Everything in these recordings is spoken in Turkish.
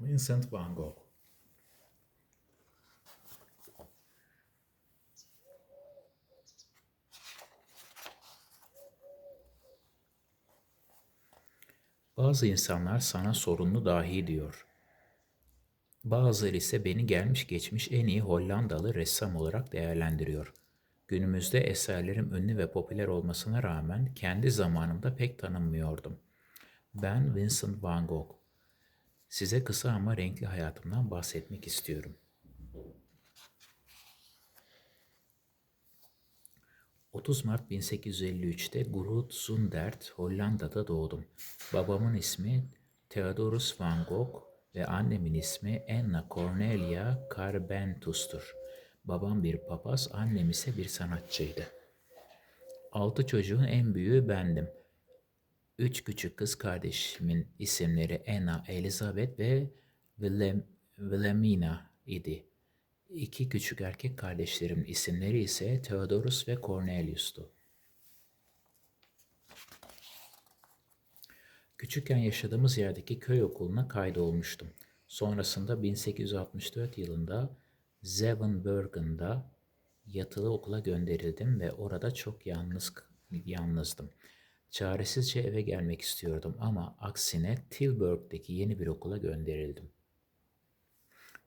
Vincent van Gogh Bazı insanlar sana sorunlu dahi diyor. Bazıları ise beni gelmiş geçmiş en iyi Hollandalı ressam olarak değerlendiriyor. Günümüzde eserlerim ünlü ve popüler olmasına rağmen kendi zamanımda pek tanınmıyordum. Ben Vincent van Gogh. Size kısa ama renkli hayatımdan bahsetmek istiyorum. 30 Mart 1853'te Groot Zundert, Hollanda'da doğdum. Babamın ismi Theodorus van Gogh ve annemin ismi Anna Cornelia Carbentus'tur. Babam bir papaz, annem ise bir sanatçıydı. Altı çocuğun en büyüğü bendim. Üç küçük kız kardeşimin isimleri Anna, Elizabeth ve Willem, Wilhelmina idi. İki küçük erkek kardeşlerimin isimleri ise Theodorus ve Cornelius'tu. Küçükken yaşadığımız yerdeki köy okuluna kaydolmuştum. Sonrasında 1864 yılında Zevenbergen'da yatılı okula gönderildim ve orada çok yalnız yalnızdım. Çaresizce eve gelmek istiyordum ama aksine Tilburg'daki yeni bir okula gönderildim.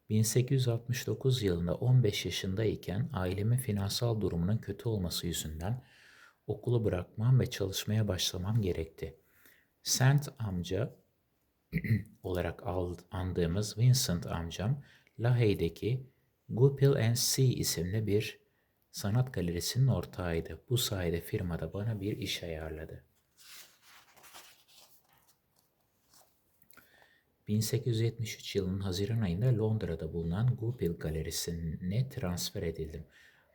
1869 yılında 15 yaşındayken ailemin finansal durumunun kötü olması yüzünden okulu bırakmam ve çalışmaya başlamam gerekti. Saint amca olarak andığımız Vincent amcam Lahey'deki Goupil C isimli bir sanat galerisinin ortağıydı. Bu sayede firmada bana bir iş ayarladı. 1873 yılının Haziran ayında Londra'da bulunan Goupil Galerisi'ne transfer edildim.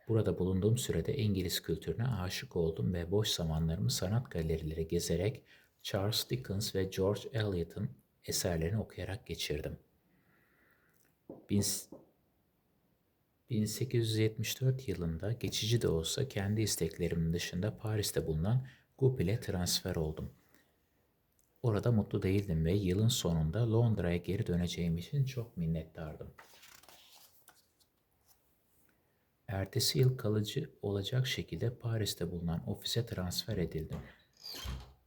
Burada bulunduğum sürede İngiliz kültürüne aşık oldum ve boş zamanlarımı sanat galerileri gezerek Charles Dickens ve George Eliot'ın eserlerini okuyarak geçirdim. 1874 yılında geçici de olsa kendi isteklerimin dışında Paris'te bulunan Goupil'e transfer oldum. Orada mutlu değildim ve yılın sonunda Londra'ya geri döneceğim için çok minnettardım. Ertesi yıl kalıcı olacak şekilde Paris'te bulunan ofise transfer edildim.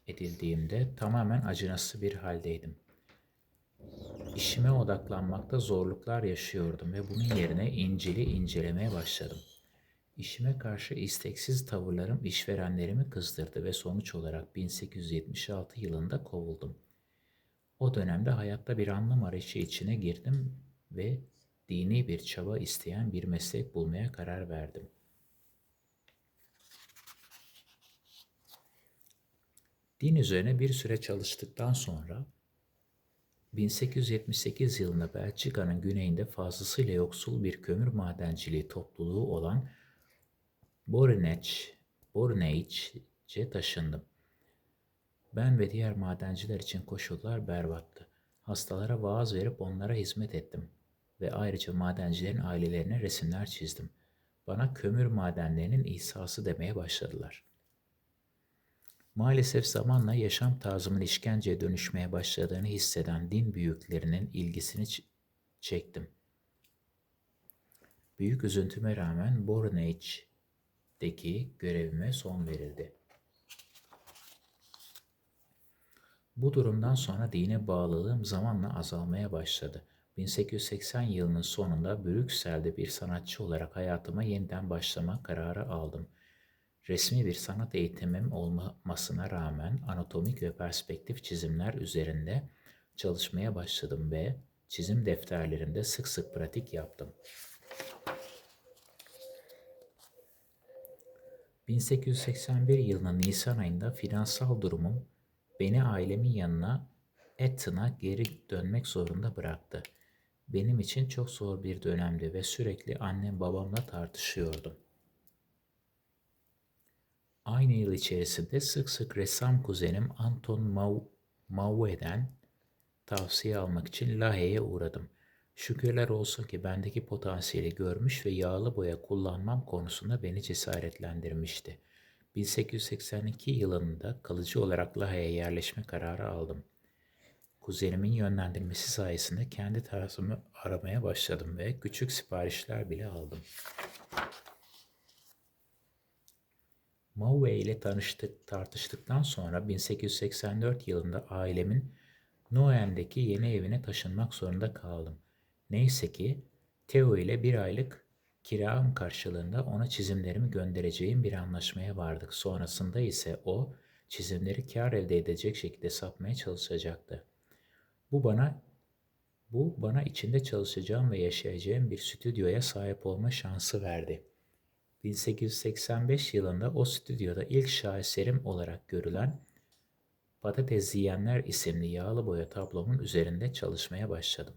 Edildiğimde tamamen acınası bir haldeydim. İşime odaklanmakta zorluklar yaşıyordum ve bunun yerine İncil'i incelemeye başladım. İşime karşı isteksiz tavırlarım işverenlerimi kızdırdı ve sonuç olarak 1876 yılında kovuldum. O dönemde hayatta bir anlam arayışı içine girdim ve dini bir çaba isteyen bir meslek bulmaya karar verdim. Din üzerine bir süre çalıştıktan sonra 1878 yılında Belçika'nın güneyinde fazlasıyla yoksul bir kömür madenciliği topluluğu olan Borinec, Borinec'e taşındım. Ben ve diğer madenciler için koşullar berbattı. Hastalara vaaz verip onlara hizmet ettim ve ayrıca madencilerin ailelerine resimler çizdim. Bana kömür madenlerinin İsa'sı demeye başladılar. Maalesef zamanla yaşam tarzımın işkenceye dönüşmeye başladığını hisseden din büyüklerinin ilgisini çektim. Büyük üzüntüme rağmen Borinec deki görevime son verildi. Bu durumdan sonra dine bağlılığım zamanla azalmaya başladı. 1880 yılının sonunda Brüksel'de bir sanatçı olarak hayatıma yeniden başlama kararı aldım. Resmi bir sanat eğitimim olmamasına rağmen anatomik ve perspektif çizimler üzerinde çalışmaya başladım ve çizim defterlerimde sık sık pratik yaptım. 1881 yılının Nisan ayında finansal durumum beni ailemin yanına Eton'a geri dönmek zorunda bıraktı. Benim için çok zor bir dönemdi ve sürekli annem babamla tartışıyordum. Aynı yıl içerisinde sık sık ressam kuzenim Anton Maue'den tavsiye almak için Lahey'e uğradım. Şükürler olsun ki bendeki potansiyeli görmüş ve yağlı boya kullanmam konusunda beni cesaretlendirmişti. 1882 yılında kalıcı olarak Lahey'e yerleşme kararı aldım. Kuzenimin yönlendirmesi sayesinde kendi tarzımı aramaya başladım ve küçük siparişler bile aldım. Maue ile tanıştık, tartıştıktan sonra 1884 yılında ailemin Noyen'deki yeni evine taşınmak zorunda kaldım. Neyse ki Theo ile bir aylık kiram karşılığında ona çizimlerimi göndereceğim bir anlaşmaya vardık. Sonrasında ise o çizimleri kar elde edecek şekilde satmaya çalışacaktı. Bu bana bu bana içinde çalışacağım ve yaşayacağım bir stüdyoya sahip olma şansı verdi. 1885 yılında o stüdyoda ilk şaheserim olarak görülen Patates Yiyenler isimli yağlı boya tablomun üzerinde çalışmaya başladım.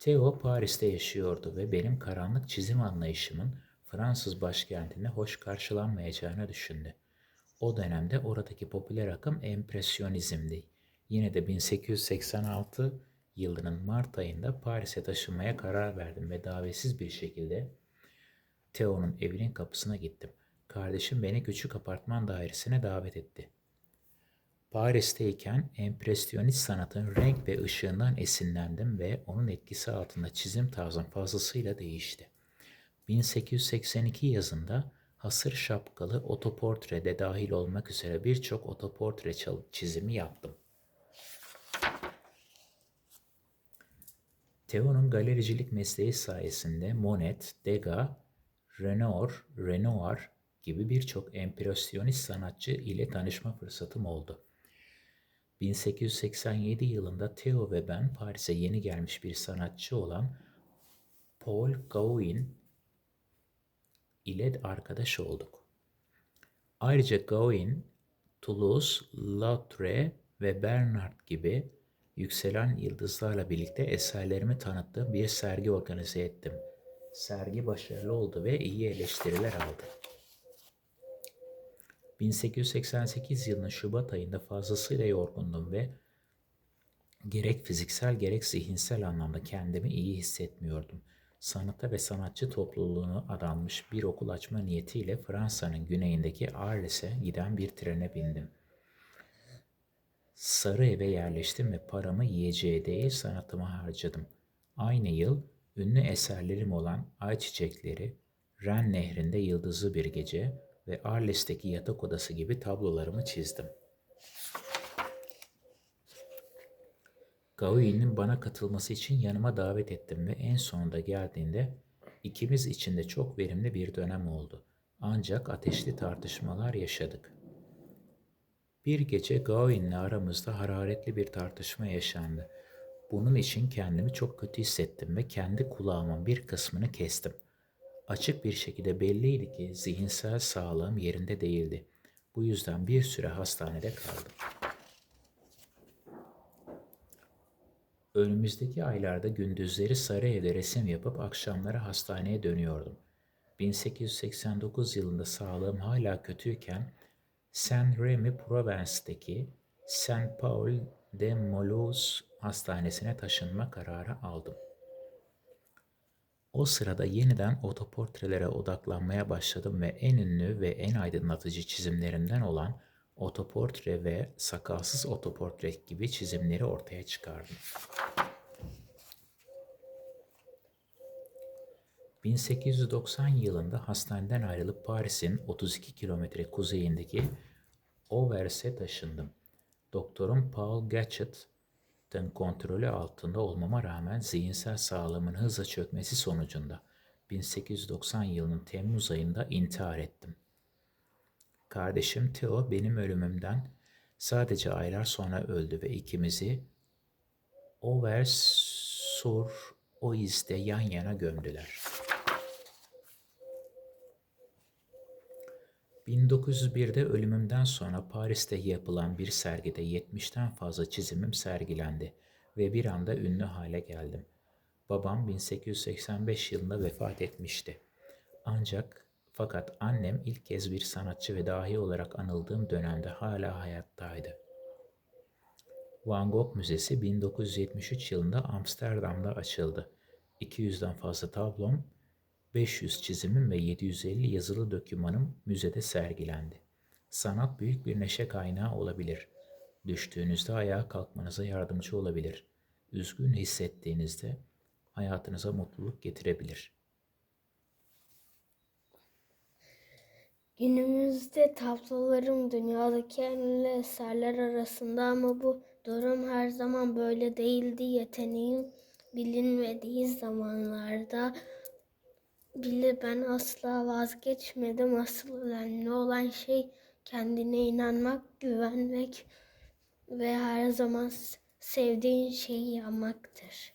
Theo Paris'te yaşıyordu ve benim karanlık çizim anlayışımın Fransız başkentinde hoş karşılanmayacağını düşündü. O dönemde oradaki popüler akım empresyonizmdi. Yine de 1886 yılının Mart ayında Paris'e taşınmaya karar verdim ve davetsiz bir şekilde Theo'nun evinin kapısına gittim. Kardeşim beni küçük apartman dairesine davet etti. Paris'teyken empresyonist sanatın renk ve ışığından esinlendim ve onun etkisi altında çizim tarzım fazlasıyla değişti. 1882 yazında hasır şapkalı otoportrede dahil olmak üzere birçok otoportre çizimi yaptım. Theo'nun galericilik mesleği sayesinde Monet, Degas, Renoir, Renoir gibi birçok empresyonist sanatçı ile tanışma fırsatım oldu. 1887 yılında Theo ve ben Paris'e yeni gelmiş bir sanatçı olan Paul Gauguin ile arkadaş olduk. Ayrıca Gauguin, Toulouse, Lautrec ve Bernard gibi yükselen yıldızlarla birlikte eserlerimi tanıttığım bir sergi organize ettim. Sergi başarılı oldu ve iyi eleştiriler aldı. 1888 yılının Şubat ayında fazlasıyla yorgundum ve gerek fiziksel gerek zihinsel anlamda kendimi iyi hissetmiyordum. Sanata ve sanatçı topluluğunu adanmış bir okul açma niyetiyle Fransa'nın güneyindeki Arles'e giden bir trene bindim. Sarı eve yerleştim ve paramı yiyeceğe değil sanatıma harcadım. Aynı yıl ünlü eserlerim olan Ay Çiçekleri, Ren Nehri'nde Yıldızlı Bir Gece ve Arles'teki yatak odası gibi tablolarımı çizdim. Gauguin'in bana katılması için yanıma davet ettim ve en sonunda geldiğinde ikimiz için de çok verimli bir dönem oldu. Ancak ateşli tartışmalar yaşadık. Bir gece Gauguin'le aramızda hararetli bir tartışma yaşandı. Bunun için kendimi çok kötü hissettim ve kendi kulağımın bir kısmını kestim. Açık bir şekilde belliydi ki zihinsel sağlığım yerinde değildi. Bu yüzden bir süre hastanede kaldım. Önümüzdeki aylarda gündüzleri Sarayev'de resim yapıp akşamları hastaneye dönüyordum. 1889 yılında sağlığım hala kötüyken Saint-Rémy Provence'deki Saint Paul de Mulhouse hastanesine taşınma kararı aldım. O sırada yeniden otoportrelere odaklanmaya başladım ve en ünlü ve en aydınlatıcı çizimlerimden olan otoportre ve sakalsız otoportre gibi çizimleri ortaya çıkardım. 1890 yılında hastaneden ayrılıp Paris'in 32 kilometre kuzeyindeki Auvers'e taşındım. Doktorum Paul Gatchett'ın kontrolü altında olmama rağmen zihinsel sağlığımın hızla çökmesi sonucunda 1890 yılının Temmuz ayında intihar ettim. Kardeşim Theo benim ölümümden sadece aylar sonra öldü ve ikimizi Auvers-sur-Oise'de yan yana gömdüler. 1901'de ölümümden sonra Paris'te yapılan bir sergide 70'ten fazla çizimim sergilendi ve bir anda ünlü hale geldim. Babam 1885 yılında vefat etmişti. Ancak fakat annem ilk kez bir sanatçı ve dahi olarak anıldığım dönemde hala hayattaydı. Van Gogh Müzesi 1973 yılında Amsterdam'da açıldı. 200'den fazla tablom 500 çizimim ve 750 yazılı dokümanım müzede sergilendi. Sanat büyük bir neşe kaynağı olabilir. Düştüğünüzde ayağa kalkmanıza yardımcı olabilir. Üzgün hissettiğinizde hayatınıza mutluluk getirebilir. Günümüzde tablolarım dünyadaki en ünlü eserler arasında ama bu durum her zaman böyle değildi. Yeteneğim bilinmediği zamanlarda bile ben asla vazgeçmedim. Asıl önemli olan şey kendine inanmak, güvenmek ve her zaman sevdiğin şeyi yapmaktır.